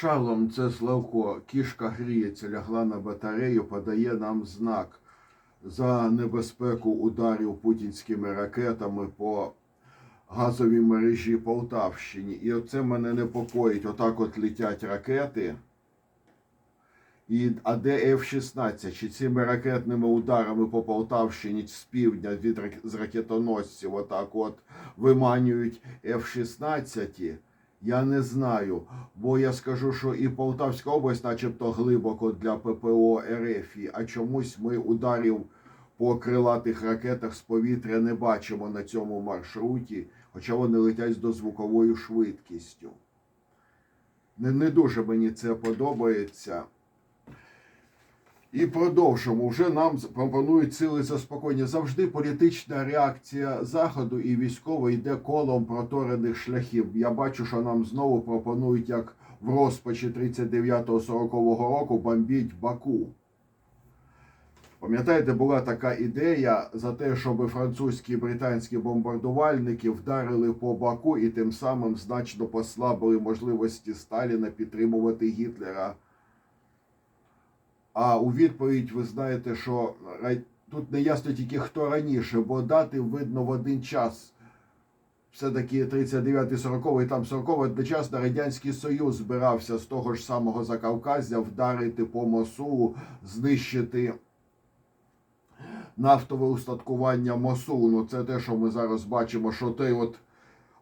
Шалом, це Славко. Кішка гріється, лягла на батарею, подає нам знак за небезпеку ударів путінськими ракетами по газовій мережі Полтавщині. І оце мене непокоїть. Отак от летять ракети. І, а де F-16? Чи цими ракетними ударами по Полтавщині з півдня від з ракетоносців отак от виманюють F-16? Я не знаю, бо я скажу, що і Полтавська область, начебто, глибоко для ППО РФ, а чомусь ми ударів по крилатих ракетах з повітря не бачимо на цьому маршруті, хоча вони летять з дозвуковою швидкістю. Не, не дуже мені це подобається. І продовжимо. Вже нам пропонують сили заспокоєння. Завжди політична реакція Заходу і військова йде колом проторених шляхів. Я бачу, що нам знову пропонують, як в розпачі 39-40 року, бомбіть Баку. Пам'ятаєте, була така ідея за те, щоб французькі і британські бомбардувальники вдарили по Баку і тим самим значно послабили можливості Сталіна підтримувати Гітлера. А у відповідь ви знаєте, що ра- тут не ясно тільки хто раніше, бо дати видно в один час. Все-таки 39-40 і там 40 одночасно Радянський Союз збирався з того ж самого Закавказя вдарити по Мосулу, знищити нафтове устаткування Мосулу. Ну, це те, що ми зараз бачимо, що той от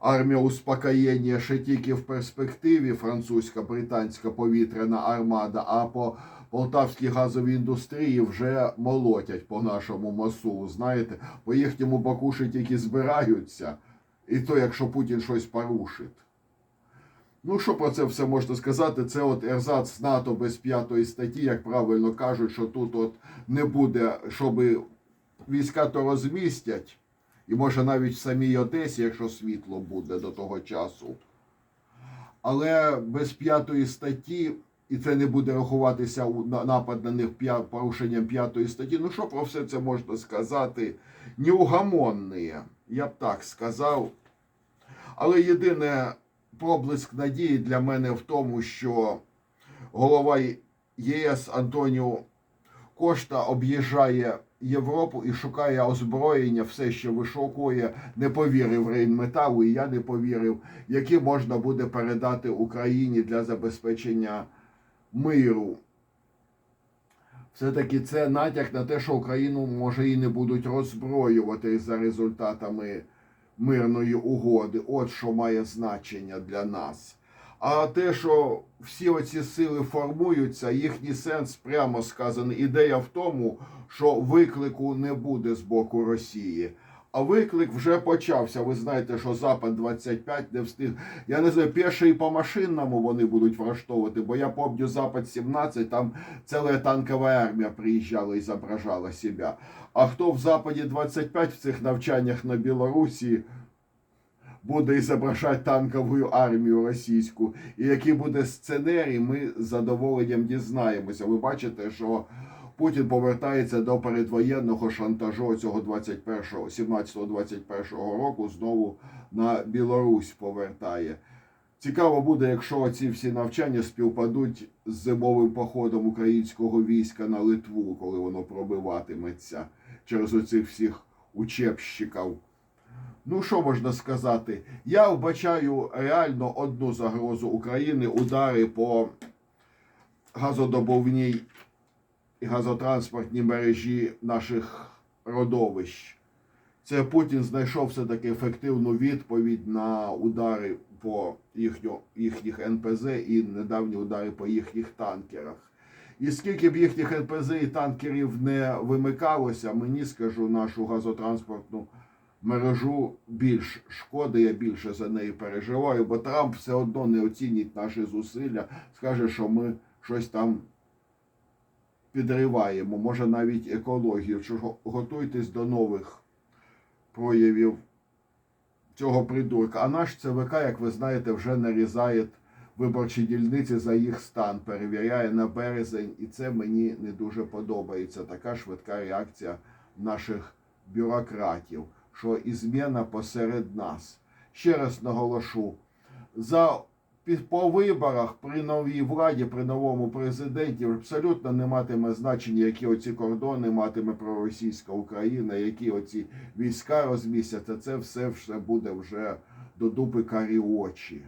армія успокоєння ще тільки в перспективі французька, британська повітряна армада, а по полтавській газовій індустрії вже молотять по нашому Мосулу. Знаєте, по їхньому боку ще тільки збираються, і то, якщо Путін щось порушить. Ну, що про це все можна сказати? Це от ерзац НАТО без п'ятої статті, як правильно кажуть, що тут от не буде, щоб війська то розмістять, і може навіть в самій Одесі, якщо світло буде до того часу. Але без п'ятої статті, і це не буде рахуватися у- напад на них порушенням п'ятої статті. Ну що про все це можна сказати? Неугамонні, я б так сказав. Але єдине проблиск надії для мене в тому, що голова ЄС Антоніо Кошта об'їжджає Європу і шукає озброєння, все ще вишукує, не повірив Рейнметалу, і я не повірив, які можна буде передати Україні для забезпечення миру. Все-таки це натяк на те, що Україну може і не будуть роззброювати за результатами мирної угоди. От що має значення для нас. А те, що всі оці сили формуються, їхній сенс прямо сказаний. Ідея в тому, що виклику не буде з боку Росії. А виклик вже почався. Ви знаєте, що Запад 25 не встиг. Я не знаю, перше і по машинному вони будуть влаштовувати, бо я пам'ятаю Запад 17, там ціла танкова армія приїжджала і зображала себе. А хто в Западі 25 в цих навчаннях на Білорусі буде зображати танкову армію російську, і який буде сценарій, ми з задоволенням дізнаємося. Ви бачите, що Путін повертається до передвоєнного шантажу цього 21-го, 17-21 року знову на Білорусь повертає. Цікаво буде, якщо ці всі навчання співпадуть з зимовим походом українського війська на Литву, коли воно пробиватиметься через оцих всіх учебщиків. Ну, що можна сказати? Я вбачаю реально одну загрозу України удари по газодобувній і газотранспортній мережі наших родовищ. Це Путін знайшов все-таки ефективну відповідь на удари по їхньо, їхніх НПЗ і недавні удари по їхніх танкерах. І скільки б їхніх НПЗ і танкерів не вимикалося, мені скажу нашу газотранспортну мережу більш шкоди, я більше за неї переживаю, бо Трамп все одно не оцінить наші зусилля, скаже, що ми щось там підриваємо, може навіть екологію. Готуйтесь до нових проявів цього придурка. А наш ЦВК, як ви знаєте, вже нарізає виборчі дільниці за їх стан, перевіряє на березень, і це мені не дуже подобається. Така швидка реакція наших бюрократів, що і зміна посеред нас. Ще раз наголошу, за по виборах при новій владі, при новому президенті абсолютно не матиме значення, які оці кордони матиме проросійська Україна, які оці війська розмістяться. Це все, все буде вже до дупи карі очі.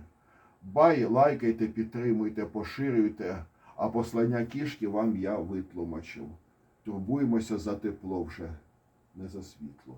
Бай, лайкайте, підтримуйте, поширюйте, а послання кішки вам я витлумачив. Турбуємося за тепло вже, не за світло.